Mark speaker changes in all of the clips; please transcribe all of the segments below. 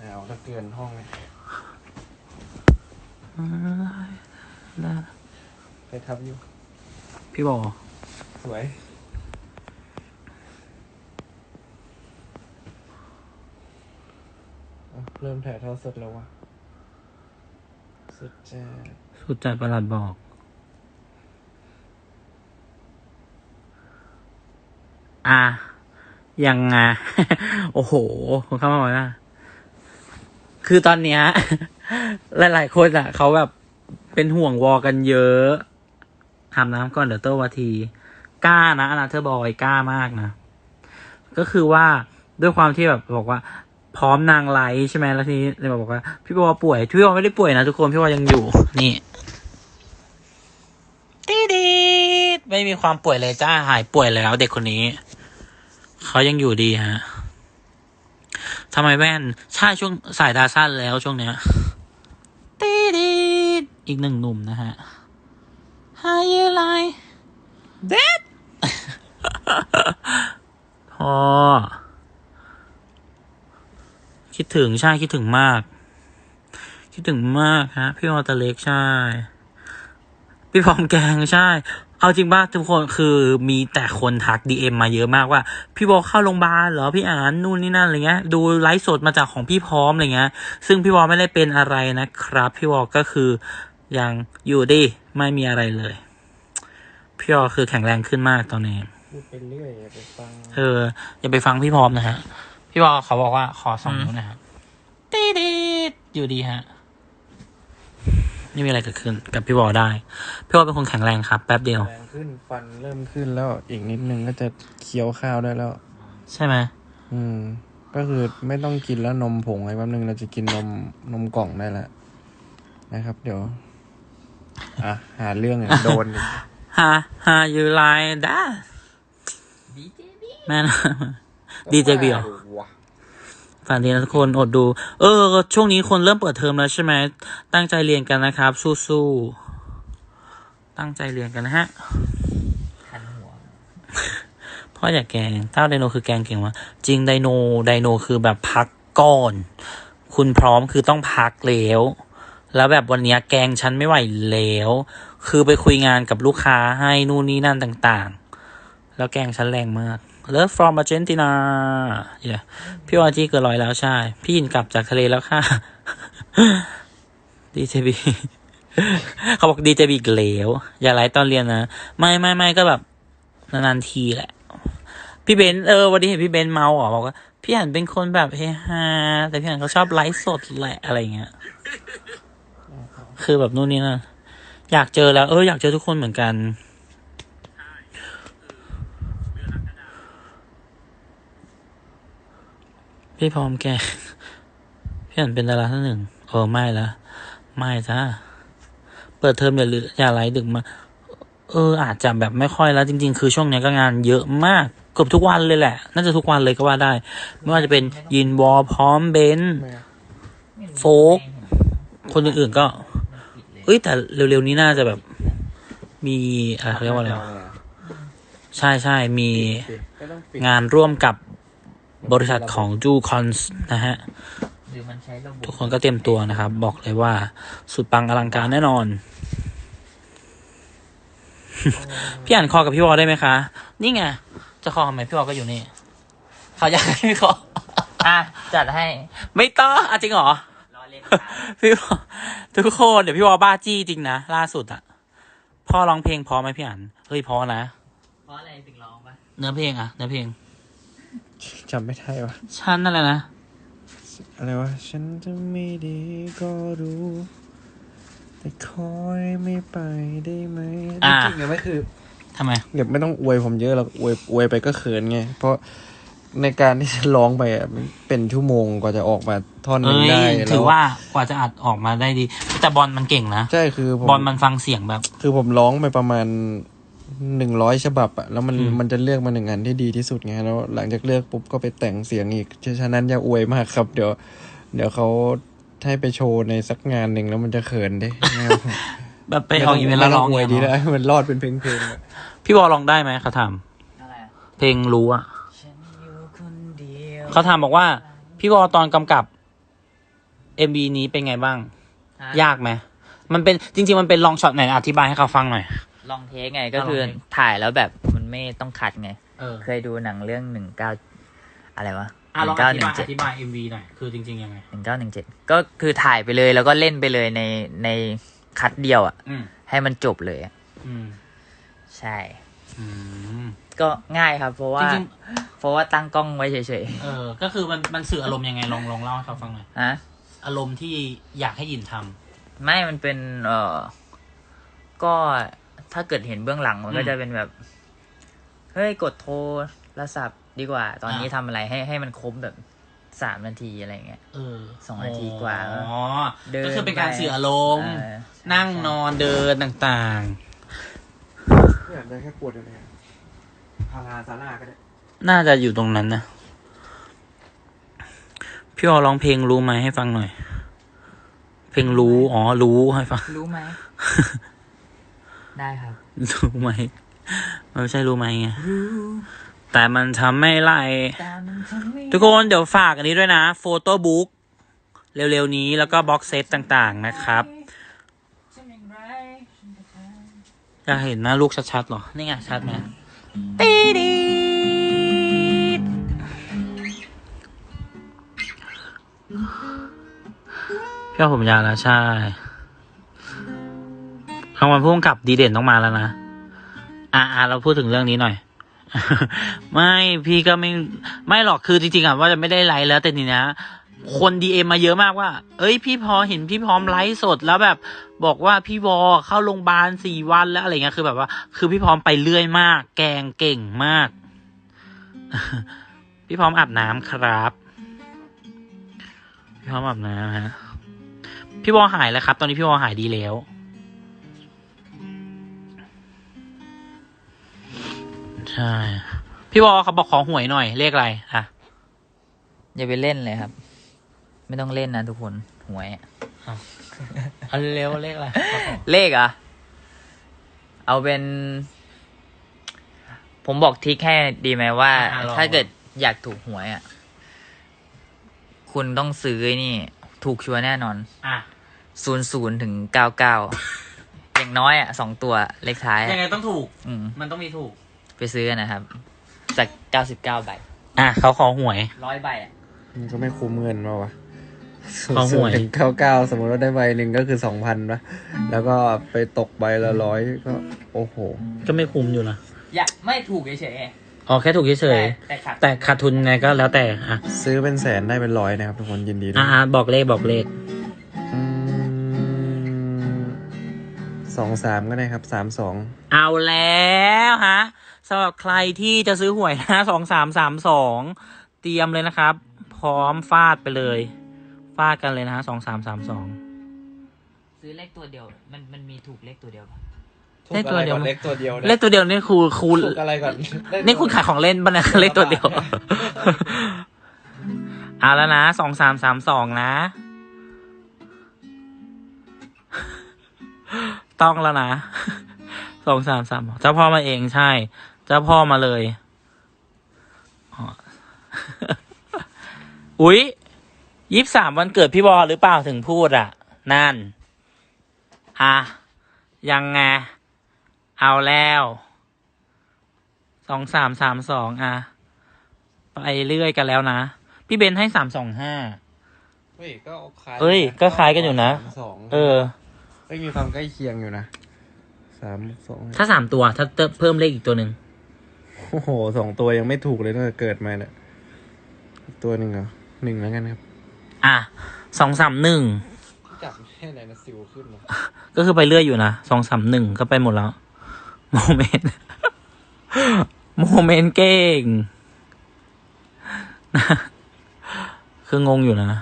Speaker 1: หนาวเหลือเกินห้องไปทับอยู่
Speaker 2: พี่บอก
Speaker 1: สวยอะเริ่มถ่ายทอดสดแล้ววะสุดจ้า
Speaker 2: สุดจัดประหลัดบอก อะยังไงโอ้โหคนเข้ามาบอกว่า คือตอนเนี้ย หลาย ๆ คนอะ เขาแบบเป็นห่วงวอกันเยอะทำน้ำก่อนเดี๋ยวเตอร์วาที กล้านะอนาเธอบอยกล้ามากนะ ก็คือว่าด้วยความที่แบบบอกว่า พร้อมนางไลท์ใช่ไหมแล้วทีนี้เลยบอกว่า พี่บอป่วยพี่บอไม่ได้ป่วยนะทุกคนพี่บอยังอยู่ นี่ตีดีดไม่มีความป่วยเลยจ้าหายป่วยแล้วเด็กคนนี้ เขายังอยู่ดีฮะ ทำไมแว่น ใช่ช่วงสายตาสั้นแล้วช่วงเนี้ยตีดีอีกหนึ่งหนุ่มนะฮะ How you like that พอ คิดถึงใช่คิดถึงมาก คิดถึงมากฮะ พี่วอตเล็กใช่ พี่พร้อมแกงใช่ เอาจริงป่ะทุกคนคือมีแต่คนทักดีเอ็มมาเยอะมากว่า พี่บอลเข้าโรงพยาบาลเหรอพี่อ่านนู่นนี่นั่นอะไรเงี้ยดูไลฟ์สดมาจากของพี่พร้อมอะไรเงี้ย ซึ่งพี่วอลไม่ได้เป็นอะไรนะครับ พี่วอลก็คือยังอยู่ดีไม่มีอะไรเลย พี่วอลคือแข็งแรงขึ้นมากตอนนี้
Speaker 1: พูดไปเรื่อยอย่าไปฟัง
Speaker 2: เอออย่าไปฟังพี่พร้อมนะฮะพี่วอเขาบอกว่าขอสองนิ้วนะฮะตีดีดอยู่ดีฮะ ไม่มีอะไรเกิดขึ้นกับพี่วอได้ พี่วอเป็นคนแข็งแรงครับ แป๊บเดียว
Speaker 1: แรงขึ้นฟันเริ่มขึ้นแล้วอีกนิดนึงก็จะเคี้ยวข้าวได้แล้ว
Speaker 2: ใช่ไหม
Speaker 1: อืม ก็คือไม่ต้องกินแล้วนมผงอะไรแป๊บนึงเราจะกินนมนมกล่องได้แล้วนะครับ เดี๋ยว อะ หาเรื่องอะโดนอีก
Speaker 2: ฮะฮะยูไลด้าแม่นะดีเจบีเหรอ
Speaker 1: วะ
Speaker 2: ฝันดีนะทุกคนอดดู เออ ช่วงนี้คนเริ่มเปิดเทอมแล้วใช่ไหมตั้งใจเรียนกันนะครับ สู้ๆตั้งใจเรียนกันนะฮะ
Speaker 3: คันหัว
Speaker 2: พ่ออยากแกงเต้าไดโนคือแกงเก่งวะจริงไดโนไดโนคือแบบพักก่อน คุณพร้อมคือต้องพักแล้วแล้วแบบวันเนี้ยแกงฉันไม่ไหวแล้ว คือไปคุยงานกับลูกค้าให้นู่นนี่นั่นต่าง ๆ แล้วแกงฉันแรงมาก Love from Argentina เย้พี่วาจีเกินร้อยแล้วใช่ พี่ยินกลับจากทะเลแล้วค่ะดีเจบีเขาบอกดีเจบีอีกแล้วอย่าไลฟ์ตอนเรียนนะ ไม่ไม่ไม่ก็แบบนานๆทีแหละ พี่เบนเออวันนี้เห็นพี่เบนเมาอะบอกว่า พี่อันเป็นคนแบบเฮฮาแต่พี่อันเขาชอบไลฟ์สดแหละอะไรเงี้ย คือแบบนู่นนี่นะอยากเจอแล้ว เอออยากเจอทุกคนเหมือนกัน พี่พร้อมแกพี่อันเป็นดาราท่านหนึ่งเออไม่ละไม่จ้าเปิดเทอมอย่าลืมอย่าไลฟ์ดึกมา เออ อาจจะแบบไม่ค่อยแล้ว จริง ๆ คือช่วงนี้ก็งานเยอะมากเกือบทุกวันเลยแหละ น่าจะทุกวันเลยก็ว่าได้ ไม่ว่าจะเป็นยินวอลพร้อมเบนโฟก คนอื่นๆก็ เอ้ย แต่เร็วๆนี้น่าจะแบบ มีอะไรเรียกว่าอะไรวะใช่ใช่มีงานร่วมกับ บริษัทของจูคอนส์นะฮะ
Speaker 3: หรือมันใช้ระบบ
Speaker 2: ทุกคนก็เตรียมตัวนะครับ บอกเลยว่าสุดปังอลังการแน่นอน พี่อ่านคอกับพี่วอลได้ไหมคะ นี่ไง จะคอทำไมพี่วอลก็อยู่นี่เขาอยากให้พี่คอ
Speaker 3: อะ จัดให้
Speaker 2: ไม่ต้องอะจริงเหรอ
Speaker 3: รอเล่นครับ
Speaker 2: พี่วอทุกคนเดี๋ยวพี่วอบ้าจี้จริงนะ ล่าสุดอะพ่อร้องเพลงพอไหมพี่อ่านเฮ้ยพอนะ
Speaker 3: เพราะอะไรถึงร้องปะ
Speaker 2: เนื้อเพลงอะเนื้อเพลง
Speaker 1: จำไม่ได้วะ
Speaker 2: ฉันนั่นแหละนะ
Speaker 1: อะไรวะ ฉันจะไม่ดีก็รู้ แต่คอยไม่ไปได้ไหม
Speaker 2: อ่า
Speaker 1: จริงๆเนี่ยไม่คือ
Speaker 2: ทำไม
Speaker 1: เดี๋ยวไม่ต้องอวยผมเยอะหรอกอวยอวยไปก็เขินไง เพราะในการที่จะร้องไปอะมันเป็นชั่วโมงกว่าจะออกมาท่อนหนึ
Speaker 2: เอ้
Speaker 1: ง
Speaker 2: ย
Speaker 1: ได้แล้ว
Speaker 2: ถือว่ากว่าจะอัดออกมาได้ดี แต่บอลมันเก่งนะ
Speaker 1: ใช่คือผม
Speaker 2: บอลมันฟังเสียงแบบ
Speaker 1: คือผมร้องไปประมาณ หนึ่งร้อยฉบับอะแล้วมัน
Speaker 2: อืม
Speaker 1: มันจะเลือกมาหนึ่งอันที่ดีที่สุดไงแล้วหลังจากเลือกปุ๊บก็ไปแต่งเสียงอีกฉะนั้นอย่าอวยมากครับ เดี๋ยวเดี๋ยวเขาให้ไปโชว์ในสักงานหนึ่งแล้วมันจะเขินเด้ไม่เอา
Speaker 2: แบบไปออกอีเวนต์แล้วร้อง
Speaker 1: ไม่ต้อวยดี
Speaker 2: เงี้ย
Speaker 1: แล้ว
Speaker 2: เนอะ
Speaker 1: มันรอดเป็นเพลงเพลงๆอะ
Speaker 2: พี่วอลร้องได้ไหมเขาถาม
Speaker 3: อะไรอะ
Speaker 2: เพลงรู้อะ
Speaker 3: ฉันอยู่คนเดียว
Speaker 2: เขาถามบอกว่า พี่วอลตอนกำกับ MV นี้เป็นไงบ้าง
Speaker 3: ฮะ
Speaker 2: ยากไหมมันเป็นจริง ๆ มันเป็นลองช็อตไหนอธิบายให้เขาฟังหน่อย
Speaker 3: ลองเทคไงก็
Speaker 2: ลองเทค
Speaker 3: คือถ่ายแล้วแบบมันไม่ต้องคัดไง
Speaker 2: เออ
Speaker 3: เคยดูหนังเรื่องหนึ่งเก้าอะไรวะ
Speaker 2: อะ
Speaker 3: ห
Speaker 2: ลอ
Speaker 3: นึ่
Speaker 2: ง
Speaker 3: ง
Speaker 2: อ
Speaker 3: เก้า
Speaker 2: ธิ
Speaker 3: หนึ่
Speaker 2: บางย
Speaker 3: เจ็ด
Speaker 2: อธิบาย MV หน่อย คือจริงๆยังไง
Speaker 3: หนึ่งเก้าหนึ่งเจ็ดก็คือถ่ายไปเลยแล้วก็เล่นไปเลยในในคัดเดียวอะ
Speaker 2: อืม
Speaker 3: ให้มันจบเลยอะ
Speaker 2: อืม
Speaker 3: ใช่
Speaker 2: อืม
Speaker 3: ก็ง่ายครับ เพราะว่า
Speaker 2: จริง
Speaker 3: เพราะว่าตั้งกล้องไว้เฉย
Speaker 2: เออ ก็คือมันมันสื่ออารมณ์ยังไงลองลองเล่าให้เขาฟังหน่อย
Speaker 3: ๆฮะ
Speaker 2: อารมณ์ที่อยากให้ยินทำ
Speaker 3: ไม่มันเป็น เออก็ ถ้าเกิดเห็นเบื้องหลังมันก็
Speaker 2: อืม
Speaker 3: จะเป็นแบบ เฮ้ยกดโทรศัพท์ดีกว่า ตอนนี้
Speaker 2: อ่า
Speaker 3: ทำอะไรให้ให้มันครบแบบสามนาทีอะไรเงี้ย
Speaker 2: เออ
Speaker 3: สองนาทีกว่า
Speaker 2: อ๋อ
Speaker 3: เดิน
Speaker 2: ก็คือเป็นการ
Speaker 3: ไป
Speaker 2: สื่ออารมณ์
Speaker 3: เออ
Speaker 2: นั่งนอนเดินต่าง
Speaker 1: อยากได้แค่ขวดเดียวเลยพาราซาร่าก็ได้
Speaker 2: ๆน่าจะอยู่ตรงนั้นนะพี่ออร้องเพลงรู้ไหมให้ฟังหน่อย เพลงรู้ อ๋อ รู้ให้ฟัง
Speaker 3: รู้ไหม ได้ครับ
Speaker 2: รู้ไหมมันไม่ใช่รู้ไหมไง แต่มันทำไม่ไร
Speaker 3: แต่มันทำไม่
Speaker 2: ทุกคนเดี๋ยวฝากอันนี้ด้วยนะโฟโต้บุ๊กเร็วๆนี้แล้วก็บ็อกเซตต่างๆนะครับ
Speaker 3: ทำอย่างไรฉันก็ทำ
Speaker 2: อยากเห็นหน้าลูกชัดๆเหรอ นี่ไงชัดไหมตีดีดพี่ว่าผมยาวแล้วใช่ รางวัลพุ่งกับดีเด่นต้องมาแล้วนะ อ่าเราพูดถึงเรื่องนี้หน่อย ไม่พี่ก็ไม่ไม่หรอกคือจริงๆอะว่าจะไม่ได้ไลฟ์แล้วแต่นี่นะคนดีเอ็มมาเยอะมากว่า เอ้ย พี่พอเห็นพี่พร้อมไลฟ์สดแล้วแบบบอกว่าพี่วอเข้าโรงพยาบาลสี่วันแล้วอะไรเงี้ยคือแบบว่า คือพี่พร้อมไปเรื่อยมาก แกงเก่งมาก พี่พร้อมอาบน้ำครับ พี่พร้อมอาบน้ำฮะ พี่วอหายแล้วครับ ตอนนี้พี่วอหายดีแล้ว ใช่ พี่วอเขาบอกขอหวยหน่อยเลขอะไรอะ
Speaker 3: อย่าไปเล่นเลยครับ ไม่ต้องเล่นนะทุกคนหวยอะ
Speaker 2: เอาเร็วเลขอะไร
Speaker 3: เลขเหรอะเอาเป็น ผมบอกทริกให้ดีไหมว่า
Speaker 2: อะลอง
Speaker 3: ถ้าเกิดอยากถูกหวยอะ คุณต้องซื้อไอ้นี่ ถูกชัวร์แน่นอน
Speaker 2: อะ
Speaker 3: ศูนย์ศูนย์ถึงเก้าเก้าอย่างน้อยอะสองตัวเลขท้าย
Speaker 2: ยังไง
Speaker 3: อะ
Speaker 2: ต้องถูก
Speaker 3: อืม
Speaker 2: มันต้องมีถูก
Speaker 3: ไปซื้อกันนะครับ จากเก้าสิบเก้าใบ
Speaker 2: อะเขาขอหวย
Speaker 3: ร้อยใบอะ
Speaker 1: มันก็ไม่คุ้มเงินมาวะ
Speaker 2: เขาห่วย
Speaker 1: ถึงเก้าเก้าสมมติว่าได้ใบหนึ่งก็คือสองพันปะแล้วก็ไปตกใบละร้อยก็ โอ้โห
Speaker 2: ก็ไม่คุ้มอยู่นะ
Speaker 3: อย่าไม่ถูกเฉย
Speaker 2: อ๋อแค่ถูกเฉ
Speaker 3: ๆ
Speaker 2: ย
Speaker 3: แต่ขาด
Speaker 2: ๆแต่ขาดทุนไงก็แล้วแต่อะ
Speaker 1: ซื้อเป็นแสนได้เป็นร้อยนะครับทุกคนยินดีด้ว
Speaker 2: อะ
Speaker 1: ย
Speaker 2: อะบอกเลขบอกเลข
Speaker 1: สองสามก็ได้ครับสามสอง
Speaker 2: เอาแล้วฮะ สำหรับใครที่จะซื้อหวยนะสองสามสามสองเตรียมเลยนะครับ พร้อมฟาดไปเลย ฟาดกันเลยนะฮะสองสามสามสอง
Speaker 3: ซื้อเลขตัวเดียว มันมันมีถูกเลขตัวเดียวปะ
Speaker 2: เลขตัวเดียว
Speaker 1: เลขตัวเดียว
Speaker 2: เลขตัวเดียวนี่ครูครู
Speaker 1: ถูกอะไรก่อน
Speaker 2: นี่คุณขายของเล่นปะเนี่ยเลขตัวเดียวเอาแล้วนะสองสามสามสองนะ ต้องแล้วนะสองสามสามเจ้าพ่อมาเองใช่เจ้าพ่อมาเลยอ๋ออุ๊ยยี่สามวันเกิดพี่บอลหรือเปล่าถึงพูดอะ นั่น อะ ยังไง เอาแล้ว สองสามสามสองอะ ไปเรื่อยกันแล้วนะ พี่เบนให้สามสองห้า
Speaker 1: เฮ้ย ก็คล้าย
Speaker 2: เอ้ย ก็คล้ายกันอยู่นะ
Speaker 1: สามสอง
Speaker 2: เออ
Speaker 1: เอ้ยมีความใกล้เคียงอยู่นะสามสอง
Speaker 2: ถ้าสามตัว ถ้าเพิ่มเลขอีกตัวหนึ่ง
Speaker 1: โอ้โหสองตัวยังไม่ถูกเลยตั้งแต่เกิดมาเนี่ยตัวหนึ่งเหรอหนึ่งแล้วกันครับ
Speaker 2: อะสองสามหนึ่ง
Speaker 1: จับแค่ไหนนะสิวขึ้นเหรอ
Speaker 2: ก็คือไปเรื่อยอยู่นะสองสามหนึ่งก็ไปหมดแล้ว โมเมนต์ โมเมนต์เก่งนะคืองงอยู่นะ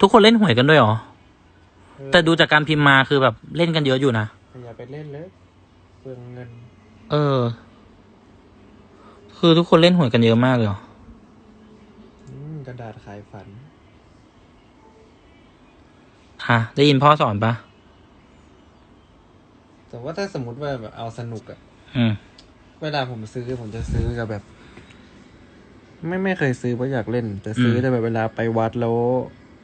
Speaker 2: ทุกคนเล่นหวยกันด้วยเหรอ แต่ดูจากการพิมพ์มาคือแบบเล่นกันเยอะอยู่นะ
Speaker 1: อย่าไปเล่นเลยเปลืองเงิน
Speaker 2: เออ คือทุกคนเล่นหวยกันเยอะมากเลยเหรอ
Speaker 1: อืมกระดาษขายฝัน
Speaker 2: ฮะ ได้ยินพ่อสอนปะ
Speaker 1: แต่ว่าถ้าสมมติว่าแบบเอาสนุกอะ
Speaker 2: อืม
Speaker 1: เวลาผมซื้อผมจะซื้อกับแบบ ไม่ไม่เคยซื้อเพราะอยากเล่น แต่ซื้อ
Speaker 2: อืม
Speaker 1: แต่แบบเวลาไปวัดแล้ว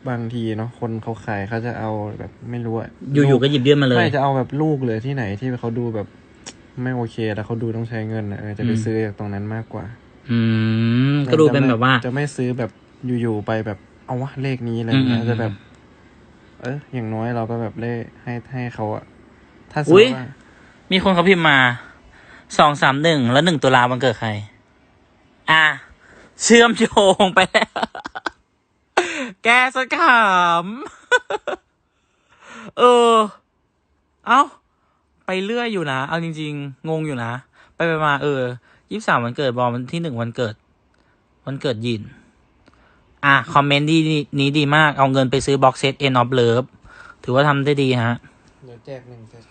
Speaker 1: บางทีเนาะคนเขาขายเขาจะเอาแบบไม่รู้อะ
Speaker 2: อยู่ๆก็หยิบยื่นมาเลย
Speaker 1: ไม่จะเอาแบบลูกเลยที่ไหนที่เขาดูแบบ ไม่โอเค แล้วเขาดูต้องใช้เงินอะเออจะไป
Speaker 2: อืม
Speaker 1: ซื้อจากตรงนั้นมากกว่า
Speaker 2: อืมก็ดูเป็นแบบว่า
Speaker 1: จะไม่ซื้อแบบอยู่ๆไปแบบเอาวะเลขนี้อะไรเงี้ย
Speaker 2: อืม
Speaker 1: จะแบบ เอออย่างน้อยเราก็แบบเลขให้ให้เขาอะถ้าสม
Speaker 2: อุ๊
Speaker 1: ม
Speaker 2: ย
Speaker 1: ติว่า
Speaker 2: มีคนเขาพิมพ์มาสองสามหนึ่งแล้วหนึ่งตุลาวันเกิดใคร อะ เชื่อมโยงไปแล้ว แกสกขำเออ เอ้า ไปเรื่อยอยู่นะ เอาจริง ๆ งงอยู่นะ ไปไปมาเออยี่สามวันเกิดบอลวันที่หนึ่งวันเกิด วันเกิดยิน อะ คอมเมนต์ดีนี้ดีมาก เอาเงินไปซื้อบ็อกเซตเอ็นออฟเลิฟถือว่าทำได้ดีฮะ
Speaker 1: เดี๋ยวแจกหนึ่งเซต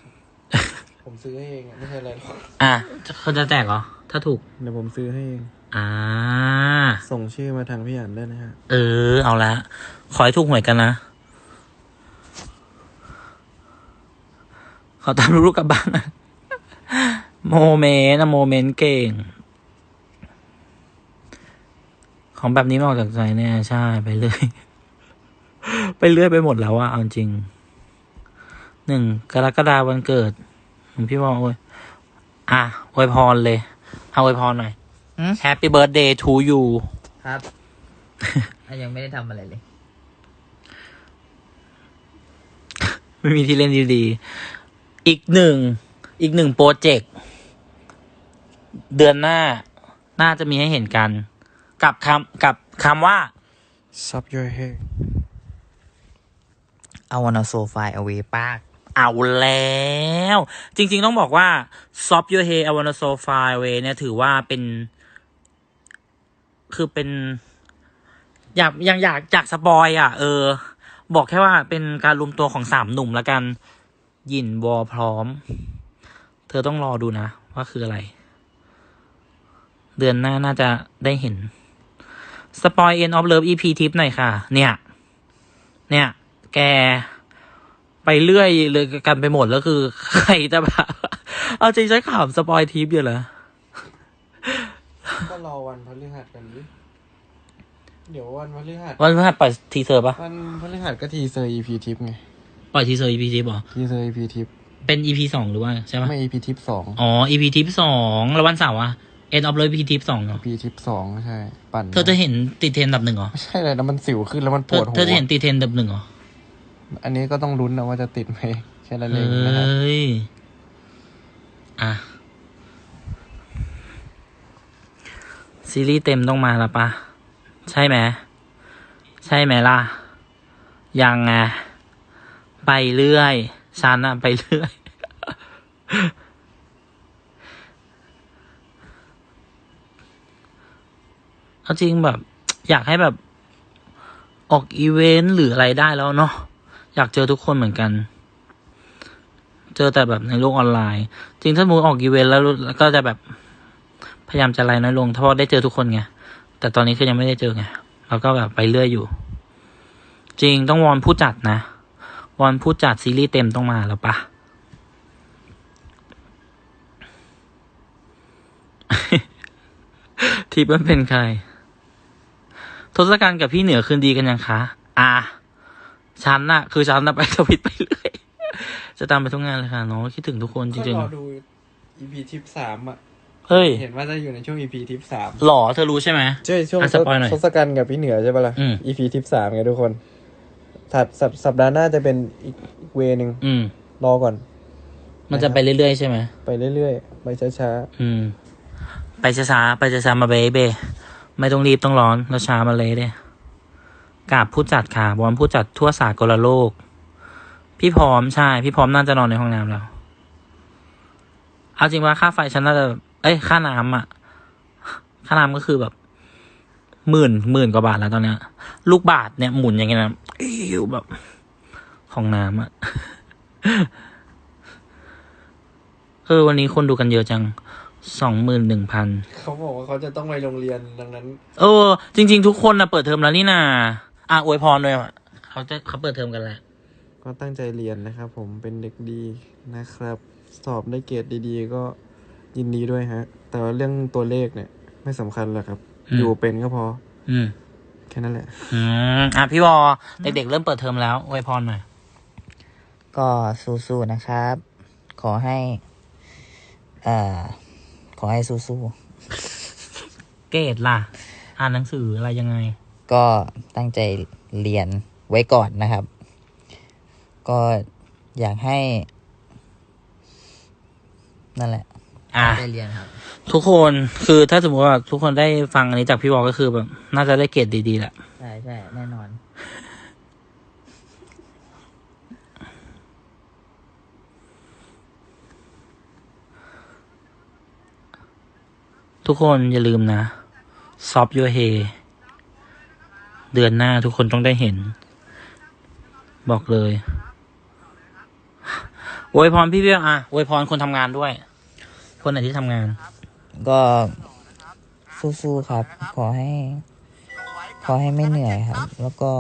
Speaker 1: ผมซื้อให้เองอะไม่ใช่อะไรหรอก
Speaker 2: อะเขาจะแจกเหรอ ถ้าถูก
Speaker 1: เดี๋ยวผมซื้อให้เอง
Speaker 2: อ่า
Speaker 1: ส่งชื่อมาทางพี่อันได้นะฮะ
Speaker 2: เออ เอาละ ขอให้ถูกหวยกันนะ ขอตามลูกๆกลับบ้านนะโมเมนต์อะโมเมนต์เก่ง ของแบบนี้ไม่ออกจากใจแน่ใช่ไปเรื่อย ไปเรื่อยไปหมดแล้วอะเอาจริง หนึ่งกรกฎาวันเกิดของพี่บอลโอ้ยอะอวยพรเลย เอาอวยพรหน่อย
Speaker 3: หืม
Speaker 2: Happy birthday to you
Speaker 3: ครับยังไม่ได้ทำอะไรเลย
Speaker 2: ไม่มีที่เล่นดีๆ อีกหนึ่งอีกหนึ่งโปรเจกต์เดือนหน้าน่าจะมีให้เห็นกัน กับคำกับคำว่า
Speaker 1: ซับ your hair
Speaker 3: I wanna so far away ปาก
Speaker 2: เอาแล้ว จริง ๆ ต้องบอกว่า Soft Your Hey I Wanna So Far Away เนี่ยถือว่าเป็น คือเป็น อยากยังอยากจากสปอยอะ เออ บอกแค่ว่าเป็นการรวมตัวของสามหนุ่มแล้วกัน ยินวอพร้อม เธอต้องรอดูนะ ว่าคืออะไร เดือนหน้าน่าจะได้เห็นสปอย End of Love EP ทิปหน่อยค่ะ เนี่ย เนี่ย แกไปเรื่อยเลยกันไปหมดแล้วคือ ใครจะแบบเอาจริงใช้ข่าวสปอยทิปอยู่เหรอ
Speaker 1: ก็รอวันพฤหัสกันดิเดี๋ยววันพฤหัส
Speaker 2: วันพฤหัสปล่อยทีเซอร์ปะ
Speaker 1: วันพฤหัสก็ทีเซอร์ EP ทิปไง
Speaker 2: ปล่อยทีเซอร์ EP ทิปเหรอ
Speaker 1: ทีเซอร์ EP ทิป
Speaker 2: เป็น EP สองหรือว่าใช่ปะ
Speaker 1: ไม่ EP ทิปสอง
Speaker 2: อ๋อ EP ทิปสองแล้ววันเสาร์อะ End of Love EP ทิปสองเหรอ
Speaker 1: EP ทิปสองใช่ ปั่น
Speaker 2: เธอจะเห็นติดเทรนด์อันดับหนึ่งเหรอ
Speaker 1: ไม่ใช่เลยนะมันสิวขึ้นแล้วมันป
Speaker 2: เธอ
Speaker 1: วดหัว
Speaker 2: เธอจะเห็นติดเทรนด์อันดับหนึ่งเหรอ
Speaker 1: อันนี้ก็ต้องลุ้นนะว่าจะติดไหมแค่นั้น
Speaker 2: เฮ
Speaker 1: เองนะฮะ้
Speaker 2: ย อะ ซีรีส์เต็มต้องมาแล้วปะ ใช่ไหม ใช่ไหมล่ะ ยังไง ไปเรื่อยฉันอะไปเรื่อย เอาจริงแบบ อยากให้แบบ ออกอีเวนต์หรืออะไรได้แล้วเนาะอยากเจอทุกคนเหมือนกัน เจอแต่แบบในโลกออนไลน์ จริงถ้ามูออกอีเวนต์แล้วก็จะแบบพยายามจะไลน์น้อยลงเพราะได้เจอทุกคนไงแต่ตอนนี้คือยังไม่ได้เจอไงแล้วก็แบบไปเรื่อยอยู่ จริงต้องวอนผู้จัดนะ วอนผู้จัดซีรีส์เต็มต้องมาแล้วปะทีปมันเป็นใคร ทศกัณฐ์กับพี่เหนือคืนดีกันยังคะ อะฉันน่ะ คือฉันน่ะไปทวิตไปเรื่อย จะตามไปทุกงานเลยค่ะน้องคิดถึงทุกคนจ
Speaker 1: ก็
Speaker 2: ริง
Speaker 1: รอดู EP ทิปสามอะ
Speaker 2: ๆ เฮ้ย
Speaker 1: เห็นว่าจะอยู่ในช่วง EP ทิปสาม
Speaker 2: หล่อเธอรู้ใช่ไหม
Speaker 1: ใช่ช่วง
Speaker 2: อะสปอยหน่อย
Speaker 1: ทศกัณฐ์กับพี่เหนือใช่ปะล่ะ
Speaker 2: อืม
Speaker 1: EP ทิปสามไงทุกคน ถัดสัปสัปดาห์หน้าจะเป็นอีกอีกเวนึง
Speaker 2: อืม
Speaker 1: รอก่อน
Speaker 2: มันจะไปเรื่อยๆใช่ไหม
Speaker 1: ไปเรื่อยๆ ไปช้า
Speaker 2: อืม ไปช้าๆไปช้าๆมาเบเบไม่ต้องรีบต้องร้อนแล้วช้ามาเลยเด้กราบผู้จัดค่ะบอลผู้จัดทั่วสากลโลก พี่พร้อมใช่ พี่พร้อมน่าจะนอนในห้องน้ำแล้ว เอาจริงว่าค่าไฟฉันน่าจะ เอ้ย ค่าน้ำอะค่าน้ำก็คือแบบ หมื่นหมื่นกว่าบาทแล้วตอนเนี้ย ลูกบาทเนี่ยหมุนอย่างเงี้ยนะอิวแบบของน้ำอะเออวันนี้คนดูกันเยอะจังสองหมื่นหนึ่งพัน
Speaker 1: ๆเขาบอกว่าเขาจะต้องไปโรงเรียนดังนั้น
Speaker 2: เออ จริง ๆ ทุกคนนะเปิดเทอมแล้วนี่นาอะอวยพรด้วยว่ะเขาจะเขาเปิดเทอมกันแล้ว
Speaker 1: ก็ตั้งใจเรียนนะครับผมเป็นเด็กดีนะครับ สอบได้เกรดดีๆ ก็ยินดีด้วยฮะ แต่ว่าเรื่องตัวเลขเนี่ย ไม่สำคัญหรอกครับ
Speaker 2: อืม
Speaker 1: อยู่เป็นก็พอ
Speaker 2: อืม
Speaker 1: แค่นั้นแหละ
Speaker 2: อืมอะพี่วอเด็กๆเริ่มเปิดเทอมแล้วอวยพรหน่อย
Speaker 3: ก็สู้ๆนะครับ ขอให้เอ่อขอให้สู้
Speaker 2: เกรดล่ะ อ่านหนังสืออะไรยังไง
Speaker 3: ๆก็ตั้งใจเรียนไว้ก่อนนะครับ ก็อยากให้ นั่นแหละ
Speaker 2: อะ
Speaker 3: ได้เรียนครับ
Speaker 2: ทุกคนคือถ้าสมมติว่าทุกคนได้ฟังอันนี้จากพี่วอก็คือแบบน่าจะได้เกรดดีๆแหละ
Speaker 3: ใช่ใช่แน่นอน
Speaker 2: ทุกคนอย่าลืมนะซอฟยูเฮเดือนหน้าทุกคนต้องได้เห็น บอกเลยอวยพรพี่เบี้ยอะอวยพรคนทำงานด้วย คนไหนที่ทำงาน
Speaker 3: ก็สู้ๆครับ ขอให้ ขอให้ไม่เหนื่อยครับ แล้วก็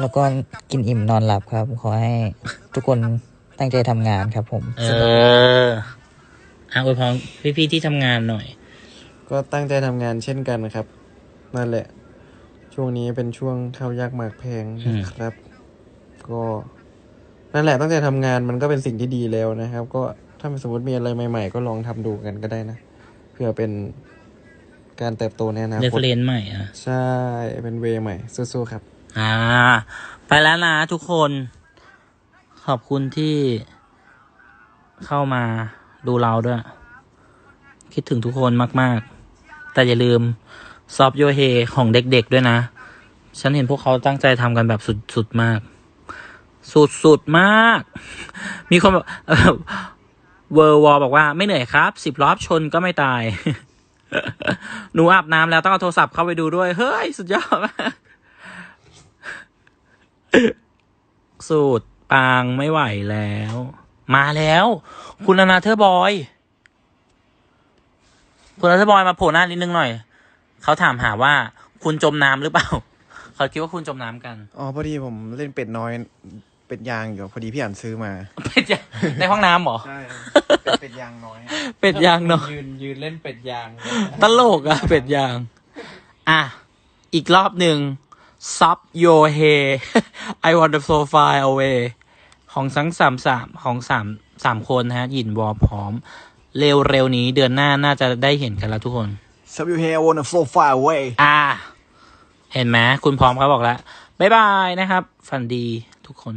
Speaker 3: แล้วก็กินอิ่มนอนหลับครับ ขอให้ทุกคนตั้งใจทำงานครับ ผม
Speaker 2: เอออะอวยพรพี่ๆที่ทำงานหน่อย
Speaker 1: ก็ตั้งใจทำงานเช่นกันครับ นั่นแหละ ช่วงนี้เป็นช่วงข้าวยากหมากแพงนะครับ ก็นั่นแหละตั้งใจทำงานมันก็เป็นสิ่งที่ดีแล้วนะครับ ก็ ถ้าสมมติมีอะไรใหม่ๆ ก็ลองทำดูกันก็ได้นะ เพื่อเป็นการเติบโตในอนา
Speaker 2: เรฟ
Speaker 1: คต
Speaker 2: เรนใหม่อะ
Speaker 1: ใช่ เป็นเวย์ใหม่ สู้ๆครับ
Speaker 2: อ่า ไปแล้วนะทุกคน ขอบคุณที่เข้ามาดูเราด้วย คิดถึงทุกคนมาก ๆ แต่อย่าลืมซอฟโยเฮของเด็กๆด้วยนะ ฉันเห็นพวกเขาตั้งใจทำกันแบบสุด ๆ มาก สุด ๆ มาก มีคนแบบ เวอร์วอบอกว่าไม่เหนื่อยครับสิบรอบชนก็ไม่ตาย หนูอาบน้ำแล้วต้องเอาโทรศัพท์เข้าไปดูด้วย เฮ้ย สุดยอดมากสูตรปางไม่ไหวแล้ว มาแล้ว คุณอนาเธอร์บอย คุณอนาเธอร์บอยมาโผล่หน้านิดนึงหน่อย เขาถามหาว่า คุณจมน้ำหรือเปล่า เขาคิดว่าคุณจมน้ำกัน
Speaker 1: อ๋อพอดีผมเล่นเป็ดน้อย เป็ดยางอยู่พอดีพี่อ่านซื้อมา
Speaker 2: เป็ดยางในห้องน้ำเหรอ
Speaker 1: ใช่เป็ดยางน้อย
Speaker 2: เป็ดยางเนาะ
Speaker 1: ยืนยืนเล่นเป็ดยาง
Speaker 2: ตลกอะเป็ดยาง อะ อีกรอบหนึ่ง Sub Your Hey I want the so far away ของทั้งสามสามของสามสามคนนะฮะหยินวอพร้อมเร็วเร็วๆนี้เดือนหน้าน่าจะได้เห็นกันแล้วทุกคน
Speaker 1: Sub you here wanna so far away
Speaker 2: อ่า เห็นไหมคุณพร้อมเขาบอกแล้ว บ๊ายบายนะครับ ฝันดีทุกคน